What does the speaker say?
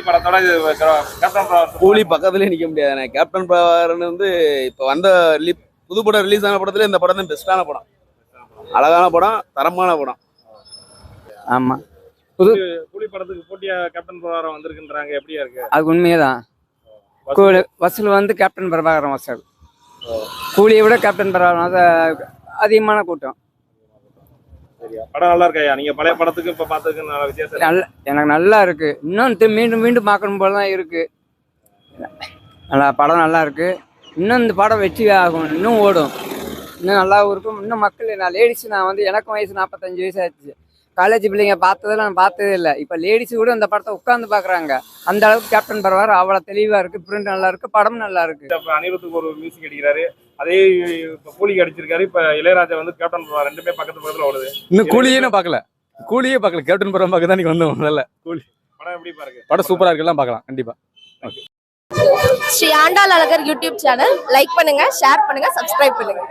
கூலி படத்தோட இது கேப்டன் பவர் கூலி பக்கத்துலேயே நிற்க முடியாதுண்ணே கேப்டன் பவர்னு வந்து இப்போ வந்த ரிலீ புது படம் ரிலீஸ் ஆன படத்துல இந்த படம் தான் பெஸ்ட்டான படம். அழகான படம் தரமான படம். ஆமாம் கூலி படத்துக்கு போட்டியா கேப்டன் பவர் வந்திருக்குன்றாங்க எப்படியா இருக்கு? அது உண்மையதான். கூலி வசூல் வந்து கேப்டன் பிரபாகரன் வசூல். கூலியை விட கேப்டன் பிரபாகரன் வசூல் அதிகமான கூட்டம். சரியா படம் நல்லா இருக்கையா நீங்க பழைய படத்துக்கு இப்ப பாத்ததுக்கு நல்ல வித்தியாசம் நல்ல எனக்கு நல்லா இருக்கு. இன்னும் மீண்டும் மீண்டும் பார்க்கணும் போல தான் இருக்கு. நல்லா படம் நல்லா இருக்கு. இன்னும் இந்த படம் வெற்றி ஆகும். இன்னும் ஓடும். இன்னும் நல்லாவும் இருக்கும். இன்னும் மக்கள் நான் லேடிஸ் நான் வந்து எனக்கும் வயசு நாற்பத்தஞ்சு வயசு ஆச்சு. காலேஜ் பிள்ளைங்க பார்த்ததெல்லாம் நான் பார்த்ததே இல்லை. இப்போ லேடிஸ் கூட இந்த படத்தை உட்காந்து பார்க்குறாங்க. அந்த அளவுக்கு கேப்டன் பரவாயில்ல. அவ்வளோ தெளிவாக இருக்கு. பிரிண்ட் நல்லா இருக்கு. படம் நல்லா இருக்கு. இப்ப அனிருத்துக்கு ஒரு மியூசிக் அடிக்கிறாரு. அதே இப்ப கூலிக்கு அடிச்சிருக்காரு. இப்ப இளையராஜா வந்து கேப்டன் பவர் ரெண்டுமே பக்கத்து பக்கத்துல ஓடுது. இன்னும் கூலியே நான் பார்க்கல. கூலியே பார்க்கல. கேப்டன் படம் பார்க்க தான் நீங்க வந்தோம் முதல்ல படம் எப்படி பாருங்க படம் சூப்பரா இருக்கலாம் பார்க்கலாம். கண்டிப்பா. Shri Andal Azhagar YouTube channel like பண்ணுங்க ஷேர் பண்ணுங்க சப்ஸ்கிரைப் பண்ணுங்க.